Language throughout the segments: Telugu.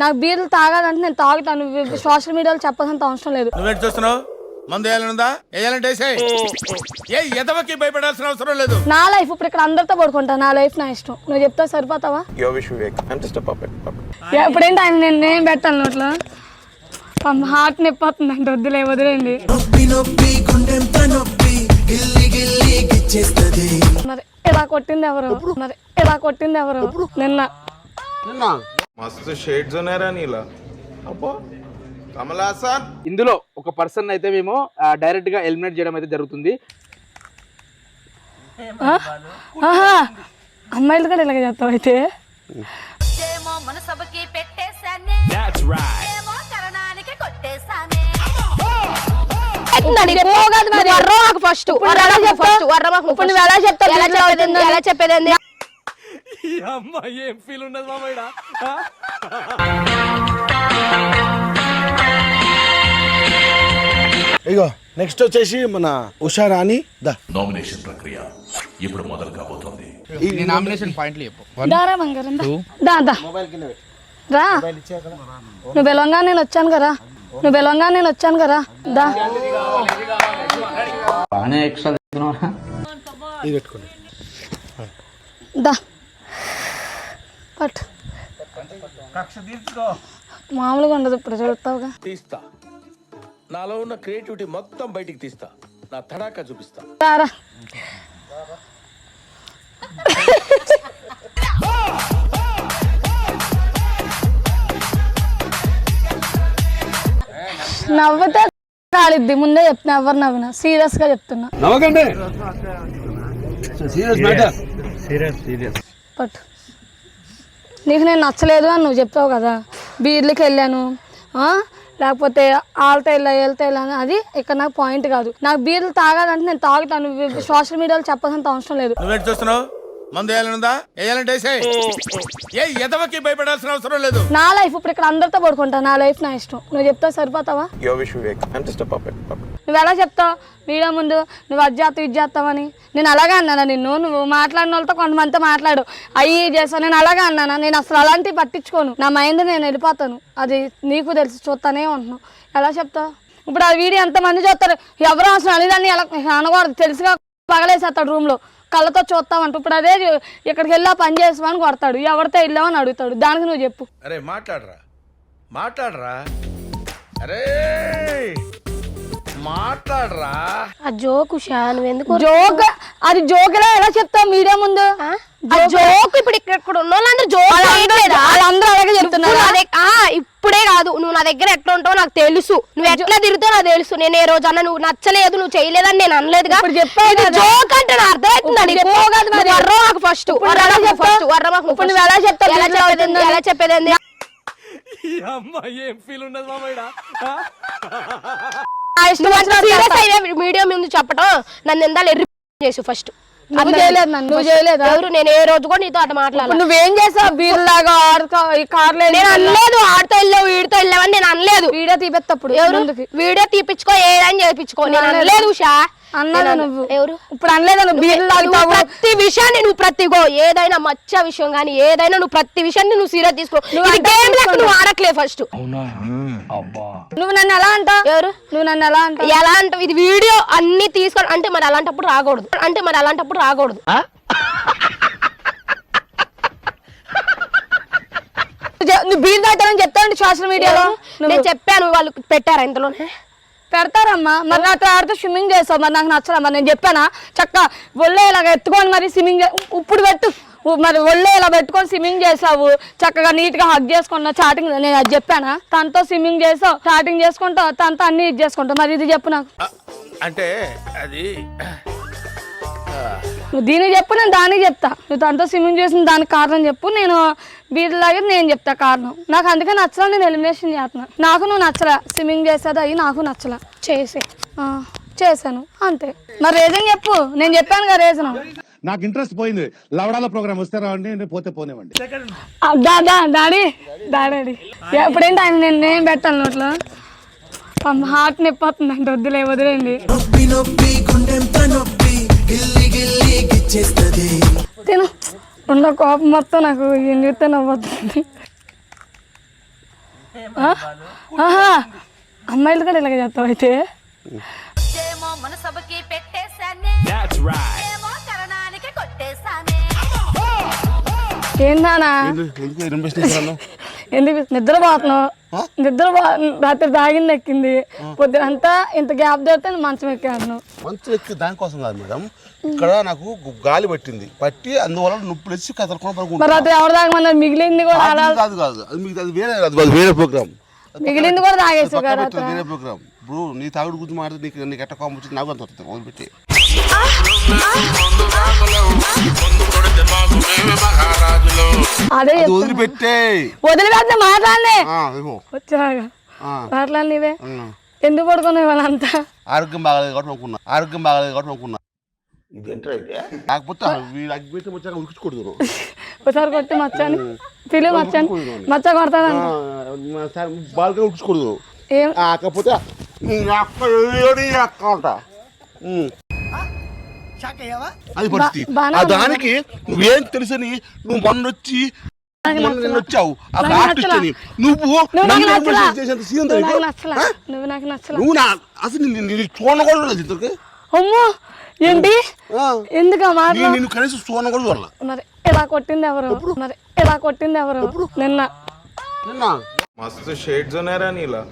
నాకు బీర్లు తాగాలంటే నేను తాగుతాను. నువ్వు సోషల్ మీడియాలో చెప్పాల్సినంత అవసరం లేదు. నువ్వేంటి చూస్తున్నావు? మందు వేయాలనుందా? వేయాలంటే వేసేయ్. ఏ ఎదవకి భయపడాల్సిన అవసరం లేదు. నా లైఫ్ ఇప్పుడు ఇక్కడ అందరితో పడుకుంటా. నా లైఫ్ నా ఇష్టం. నువ్వు చెప్తా సరిపోతావా? Puppet. ఎప్పుడేంటి ఆయన నేను నేను పెట్టాను నోట్లో? హార్ట్ నొప్పి అంటే వద్దులే వదిలేండి మరి ఇలా కొట్టింది ఎవరు? మరి ఇలా కొట్టింది ఎవరు? నిన్న? మస్తు షేడ్స్ ఉన్నారా నీలా. అబ్బో కమలాసన్ ఇందులో ఒక పర్సన్ అయితే మేము డైరెక్ట్గా ఎలిమినేట్ చేయడం అయితే జరుగుతుంది. అమ్మాయిలు కూడా ఇలాగ చేస్తావు అయితే. ఫస్ట్ నువ్వు ఎలా చెప్తావు? ఎలా చెప్పేది ఎలా చెప్పేది ఏం ఫీల్ మామయ్య ఇగో నెక్స్ట్ వచ్చేసి మన ఉషా రాణి దా. నామినేషన్ ప్రక్రియ ఇప్పుడు మొదలు కాబోతోంది. నామినేషన్ పాయింట్లు చెప్పు. దారా దా. దా దా. రా. నువ్వు నేను వచ్చాను కదా. నువ్వు నేను వచ్చాను కదా. దా. ఇది పెట్టుకోండి. దా. పట్టు. మామూలుగా ఉండదు ఇప్పుడు చూస్తావుగా. తీస్తా. నాలో ఉన్న క్రియేటివిటీ మొత్తం బయటికి తీస్తా. నా తడాకా చూపిస్తా. రారా. నవ్వుతే కాలిద్ది ముందే చెప్తున్నా ఎవరు నవ్వినా. సీరియస్గా చెప్తున్నా నవ్వకండి పట్టు. నీకు నేను నచ్చలేదు అని నువ్వు చెప్పావు కదా. బీర్లకి వెళ్ళాను? లేకపోతే ఆల్తో వెళ్ళా వెళ్తే వెళ్ళాను అది ఇక్కడ నాకు పాయింట్ కాదు. నాకు బీర్లు తాగాలంటే నేను తాగుతాను. సోషల్ మీడియాలో చెప్పాల్సినంత అవసరం లేదు. నువ్వేంటి చూస్తున్నావు? మందు వేయాలనుందా? వేయాలంటే వేసేయ్. ఏ ఎదవకి భయపడాల్సిన అవసరం లేదు. నా లైఫ్ ఇప్పుడు ఇక్కడ అందరితో పడుకుంటా. నా లైఫ్ నా ఇష్టం. నువ్వు చెప్తా సరిపోతావా. నువ్వు ఎలా చెప్తావు? వీడియో ముందు నువ్వు అది చేస్తావు ఇది చేస్తావని నేను అలాగే అన్నానా నిన్ను? నువ్వు మాట్లాడిన వాళ్ళతో కొంతమందితో మాట్లాడు. అయ్యి చేస్తావు. నేను అలాగే అన్నానా? నేను అసలు అలాంటివి పట్టించుకోను. నా మైండ్ నేను వెళ్ళిపోతాను. అది నీకు తెలుసు చూస్తానే ఉంటున్నావు. ఎలా చెప్తావు? ఇప్పుడు ఆ వీడియో ఎంతమంది చూస్తారు? ఎవరు అసలు అనేదాన్ని ఎలా అనకూడదు. తెలుసుగా పగలేసేస్తాడు రూమ్లో కళ్ళతో చూస్తామంట ఇప్పుడు అదే ఇక్కడికి వెళ్ళా పని చేసామని కొడతాడు. ఎవరితో వెళ్ళామని అడుగుతాడు. దానికి నువ్వు చెప్పు. అరే మాట్లాడరా. మాట్లాడరా. అరే! మాట్లాడరా? ఆ జోక్ ఉషా నువ్వు ఎందుకు జోక్? అది జోకులా ఎలా చెప్తావు మీడియా ముందు? ఆ? జోక్ ఇప్పుడు ఇక్కడ ఇక్కడ ఉన్న వాళ్ళందరూ జోక్? వాళ్ళందరూ అలాగే చెప్తున్నారు ఇప్పుడే కాదు. నువ్వు నా దగ్గర ఎట్లా ఉంటావో నాకు తెలుసు. నువ్వు ఎట్లా తిరుగుతావు నాకు తెలుసు. నేను ఏ రోజు అన్న నువ్వు నచ్చలేదు నువ్వు చేయలేదని నేను ఇది కదా. జోక్ అంటే నా అర్థమవుతుందా ఇప్పుడు నీకు? చెప్పావు కదా మరి. నువ్వు వర్ర మాకు ఫస్ట్? ఫస్ట్ వర్ర మాకు ఇప్పుడు. నువ్వు ఎలా చెప్తావు? ఎలా చెప్పేది చెప్పేది ఏం ఫీల్ ఉండదు మీడియా ముందు చెప్పటం నన్ను ఎందాలు ఎర్రి చేసు ఫస్ట్ నువ్వు చేయలేదు నన్ను నువ్వు చేయలేదా? ఎవరు నేను ఏ రోజు కూడా నీతో అటు నువ్వేం చేసావు? బీర్ లాగా ఆడుకో ఈ కార్లో నేను అనలేదు ఆడితో వెళ్ళావు వీడితో వెళ్ళావని నేను అనలేదు. వీడియో తీపెత్తప్పుడు ఎవరు. వీడియో తీపిచ్చుకో ఏదని చేపించుకో నేను అనలేదు ఉషా. అన్నది నేను నువ్వు. ఎవరు? ఇప్పుడు అనలేదా నువ్వు బీర్ నువ్వు తాగుతావు? ప్రతి విషయాన్ని నువ్వు ప్రతి గో ఏదైనా మచ్చ విషయం కానీ ఏదైనా నువ్వు ప్రతి విషయాన్ని నువ్వు సీరియస్ తీసుకో. నువ్వు game లెక్క. నువ్వు ఆడట్లే ఫస్ట్ నువ్వు నన్ను ఎలా అంటావు? ఎవరు? నువ్వు నన్ను ఎలా అంటావు? ఎలా అంటే ఇది వీడియో అన్ని తీసుకొని అంటే మరి అలాంటప్పుడు రాకూడదు. అంటే మరి అలాంటప్పుడు రాకూడదు. నువ్వు బీర్ తాగుతానని చెప్తానండి సోషల్ మీడియాలో నేను చెప్పాను వాళ్ళు పెట్టారా ఇంతలోనే? పెడతారమ్మా. మరి నాతో ఆడితే స్విమ్మింగ్ చేస్తావు. మరి నాకు నచ్చదా? మరి నేను చెప్పానా? చక్క ఒళ్ళే ఇలాగ ఎత్తుకొని మరి స్విమ్మింగ్ ఇప్పుడు పెట్టు. మరి ఒళ్ళే ఇలా పెట్టుకొని స్విమ్మింగ్ చేసావు చక్కగా నీట్గా హగ్ చేసుకున్నా చాటింగ్ నేను అది చెప్పానా? తనతో స్విమ్మింగ్ చేసావు చాటింగ్ చేసుకుంటావు తనతో అన్ని ఇది చేసుకుంటావు. మరి ఇది చెప్పు నాకు. అంటే అది దీనికి చెప్పు నేను దానికి చెప్తా. నువ్వు తనతో స్విమ్మింగ్ చేసిన దానికి కారణం చెప్పు నేను బీర్లాగే నేను చెప్తా కారణం. నాకు అందుకే నచ్చలా నేను ఎలిమినేషన్ చేస్తున్నా. నాకు నువ్వు నచ్చలా. స్విమ్మింగ్ చేసేది అయ్యి నాకు నచ్చలా. చేసే. ఆ, చేశాను. అంతే. మరి రీజన్ చెప్పు. నేను చెప్పాను కదా రీజన్ నాకు ఇంట్రెస్ట్ పోయింది. లవడాల ప్రోగ్రామ్ వస్తే రావండి నేను పోతే పోనివ్వండి. డాడీ. డాడీ. ఎప్పుడేంటి ఆయన నేను నేను పెట్టాను నోట్లో? హార్ట్ నొప్పి వద్దులే వదిలేండి నొప్పి నొప్పి గుండెంత నొప్పి. తిను. ఉన్న కోపం మొత్తం నాకు ఏం చూస్తే నవ్వుతుంది అమ్మాయిలు కూడా ఇలాగ చేస్తావు అయితే. ఏందానా ఎందుకు నిద్రపోతున్నావు నిద్ర రాత్రి తాగింది ఎక్కింది. పొద్దునంతా ఇంత గ్యాప్ దొరికితే మంచం ఎక్కాను మంచు ఎక్కి దానికోసం కాదు మేడం. ఇక్కడ నాకు గాలి పట్టింది. పట్టి అందువల్ల నొప్పులు వచ్చి కదలకుండా పడుకుంటా రాత్రి ఎవరు తాగమన్నారు? మిగిలింది కూడా కాదు కాదు అది మీకు అది వేరే కాదు అది వేరే ప్రోగ్రామ్. మిగిలింది కూడా రాత్రి వేరే ప్రోగ్రామ్. బ్రో నీ తాగుడు గురించి మాట్లాడి నీకు నీకు ఎట్ట కాంపు నాకు అంత వస్తుంది వదిలిపెట్టి అదే వదిలిపెట్టే. వదిలిపెట్టే మాట్లాడలే. వచ్చాగా. ఆ, మాట్లాడి నీవే ఉన్నా. ఎందుకు పడుకున్నావు వాళ్ళంతా ఆరోగ్యం బాగాలేదు కాబట్టి అనుకున్నా ఆరోగ్యం బాగాలేదు కాబట్టి అనుకున్నా కాకపోతే వీడు అగ్గిపెట్టి వచ్చాక ఉరికించకూడదు ఒకసారి కొట్టి మచ్చాని. పిలువు మచ్చాని. మచ్చ కొడతాదంట. బాగా ఉరికించకూడదు ఏం? కాకపోతే అక్క అక్క అంట. ఉమ్. అది పరిస్థితి. ఆ దానికి నువ్వేం తెలుసని నువ్వు మొన్నొచ్చి నేను వచ్చావు నువ్వు నన్ను ఉపయోగించి నువ్వు నాకు అసలు నేను చూడకూడదు ఇద్దరికి? అమ్మో! ఏంటి? ఎందుకు నేను కనీసం చూడను ఎలా కొట్టింది ఎవరు? ఎలా ఇలా కొట్టింది ఎవరు? నిన్న. నిన్న? మస్తు షేడ్స్ ఉన్నారా నీలా.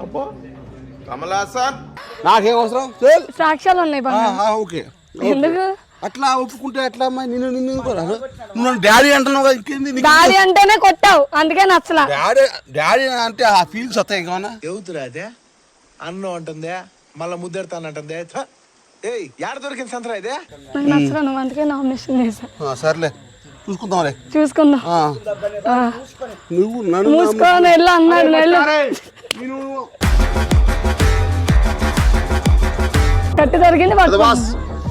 అబ్బా! కమలాసన్ నాకేం అవసరం? సాక్ష్యాలు ఉన్నాయి ఓకే. ఎందుకు? అట్లా ఒప్పుకుంటే ఎట్లా అమ్మా నిన్ను నిన్ను? నువ్వు డాడీ అంటున్నావు కదా, ఇంకేంది? నీకు? దాడి అంటేనే కొట్టావు. అందుకే నచ్చలా. డాడీ డాడీ అంటే ఆ ఫీలింగ్స్ వస్తాయి ఇంకేమన్నా ఎవతురా అదే? అన్నం అంటుందే మళ్ళా ముద్దెడతానంటుందే థ. ఏయ్ యాడ దొరికింది సంతరా ఇదే? నాకు నచ్చలా నువ్వు అందుకే నామినేషన్ చేశా. ఆ, సర్లే. చూసుకుందాంలే చూసుకుందాం. ఆ, ఆ. నువ్వు నన్ను మూసుకొని వెళ్ళు అన్నాడు వెళ్ళు. నేను కట్టి పట్టుకో. Boss.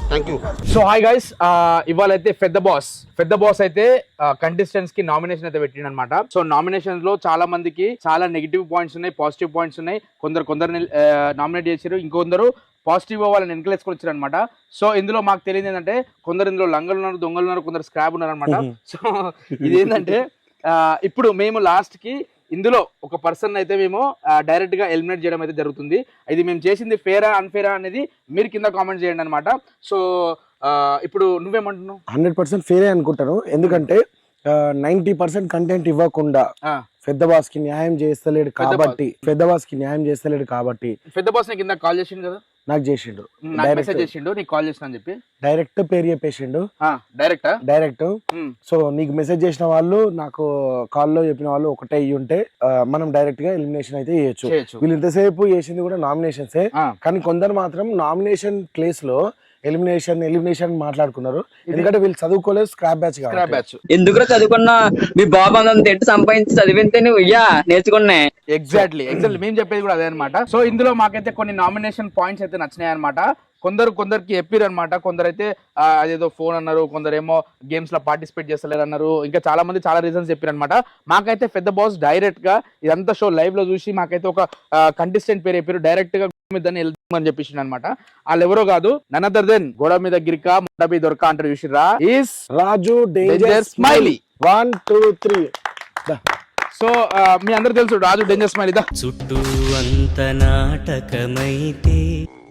Thank you so hi guys ఇవాళ అయితే పెద్ద బాస్ పెద్ద బాస్ అయితే కంటెస్టెంట్స్కి నామినేషన్ అయితే పెట్టిండు అనమాట సో నామినేషన్స్లో చాలా మందికి చాలా నెగిటివ్ పాయింట్స్ ఉన్నాయి పాజిటివ్ పాయింట్స్ ఉన్నాయి. కొందరు కొందరు నామినేట్ చేశారు ఇంకొందరు పాజిటివ్ వాళ్ళని వెనకలేసుకొని వచ్చారు అనమాట సో ఇందులో మాకు తెలియదు ఏంటంటే కొందరు ఇందులో లంగలు ఉన్నారు దొంగలు ఉన్నారు కొందరు స్క్రాబ్ ఉన్నారు అనమాట సో ఇదేంటంటే ఆ, ఇప్పుడు మేము లాస్ట్కి ఇందులో ఒక పర్సన్ అయితే మేము డైరెక్ట్గా ఎలిమినేట్ చేయడం అయితే జరుగుతుంది. ఇది మేము చేసింది ఫేరా అన్ఫేరా అనేది మీరు కింద కామెంట్ చేయండి అనమాట సో ఇప్పుడు నువ్వేమంటున్నావు? హండ్రెడ్ పర్సెంట్ ఫేరే అనుకుంటాను. ఎందుకంటే నైన్టీ పర్సెంట్ కంటెంట్ ఇవ్వకుండా పెద్ద బాస్కి న్యాయం చేస్తలేడు. కాబట్టి పెద్ద బాస్కి న్యాయం చేస్తలేడు కాబట్టి పెద్ద బాస్ కింద కాల్ చేసిండు కదా? నాకు చేసిండు. మెసేజ్ చేసిండు నీకు కాల్ చేసిన అని చెప్పి. డైరెక్ట్ పేరు చెప్పేసిండు. డైరెక్టా డైరెక్ట్ సో నీకు మెసేజ్ చేసిన వాళ్ళు నాకు కాల్లో చెప్పిన వాళ్ళు ఒకటే అయ్యి ఉంటే మనం డైరెక్ట్గా ఎలిమినేషన్ అయితే చేయొచ్చు. వీళ్ళు ఇంతసేపు చేసింది కూడా నామినేషన్సే. కానీ కొందరు మాత్రం నామినేషన్ ప్లేస్లో ఎలిమినేషన్ ఎలిమినేషన్ మాట్లాడుకున్నారు. ఎందుకంటే వీళ్ళు చదువుకోలేదు స్క్రాప్ బ్యాచ్ స్క్రాప్ బ్యాచ్ ఎందుకురా చదువుకున్నా? మీ బాబు అంత తిట్టి సంపాదించి చదివితే నువ్వు ఇయ్యా నేర్చుకున్నా. ఎగ్జాక్ట్లీ ఎగ్జాక్ట్లీ మేము చెప్పేది కూడా అదే అనమాట సో ఇందులో మాకైతే కొన్ని నామినేషన్ పాయింట్స్ అయితే నచ్చినాయి అనమాట కొందరు కొందరికి చెప్పారు అనమాట కొందరైతే అదేదో ఫోన్ అన్నారు కొందరేమో గేమ్స్లో పార్టిసిపేట్ చేస్తలేరు అన్నారు ఇంకా చాలా మంది చాలా రీజన్స్ చెప్పారు అనమాట మాకైతే పెద్ద బాస్ డైరెక్ట్గా ఇదంతా షో లైవ్లో చూసి మాకైతే ఒక కంటెస్టెంట్ పేరు చెప్పారు. డైరెక్ట్గా మీద వెళ్దామని చెప్పేసి అనమాట వాళ్ళు ఎవరో కాదు నన్ అదర్ దెన్ గోడ మీద గిరిక మొడబి దొరక అంటారు చూసిరా is Raju danger. Smiley one two three so మీ అందరు తెలుసు రాజు డేంజర్ స్మైల్ ఇదా చుట్టూ అంత నాటకమైతే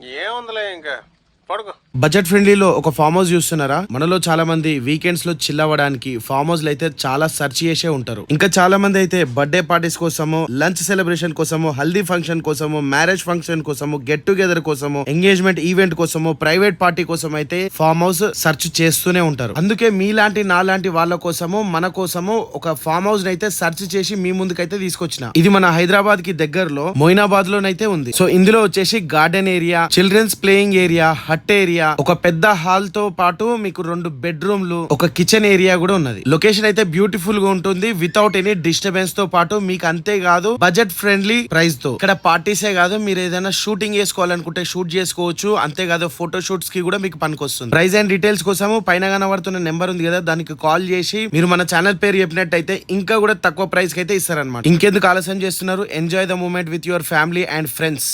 ఏముందిలే ఇంకా? పడుకో. బడ్జెట్ ఫ్రెండ్లీలో ఒక ఫామ్ హౌస్ చూస్తున్నారా? మనలో చాలా మంది వీకెండ్స్లో చిల్ అవ్వడానికి ఫామ్ హౌస్ అయితే చాలా సెర్చ్ చేసే ఉంటారు. ఇంకా చాలా మంది అయితే బర్త్డే పార్టీస్ కోసము లంచ్ సెలబ్రేషన్ కోసము హల్దీ ఫంక్షన్ కోసము మ్యారేజ్ ఫంక్షన్ కోసము గెట్ టుగెదర్ కోసము ఎంగేజ్మెంట్ ఈవెంట్ కోసము ప్రైవేట్ పార్టీ కోసం అయితే ఫామ్ హౌస్ సెర్చ్ చేస్తూనే ఉంటారు. అందుకే మీలాంటి నాలాంటి వాళ్ళ కోసము మన కోసము ఒక ఫామ్ హౌస్ అయితే సెర్చ్ చేసి మీ ముందుకైతే తీసుకొచ్చిన. ఇది మన హైదరాబాద్కి దగ్గరలో మొయినాబాద్ లోనైతే ఉంది. సో ఇందులో వచ్చేసి garden area children's playing area hut area ఒక పెద్ద హాల్తో పాటు మీకు రెండు బెడ్రూమ్లు ఒక కిచెన్ ఏరియా కూడా ఉన్నది. లొకేషన్ అయితే బ్యూటిఫుల్గా ఉంటుంది. వితౌట్ ఎనీ డిస్టర్బెన్స్తో పాటు మీకు అంతే కాదు బడ్జెట్ ఫ్రెండ్లీ ప్రైస్తో. ఇక్కడ పార్టీసే కాదు మీరు ఏదైనా షూటింగ్ చేసుకోవాలనుకుంటే షూట్ చేసుకోవచ్చు. అంతేకాదు ఫోటో షూట్స్కి కూడా మీకు పనికొస్తుంది ప్రైస్ అండ్ డీటెయిల్స్ కోసము పైన కనబడుతున్న నెంబర్ ఉంది కదా దానికి కాల్ చేసి మీరు మన ఛానల్ పేరు చెప్పినట్టయితే ఇంకా కూడా తక్కువ ప్రైస్కి అయితే ఇస్తారనమాట ఇంకెందుకు ఆలస్యం చేస్తున్నారు? Enjoy the moment with your family and friends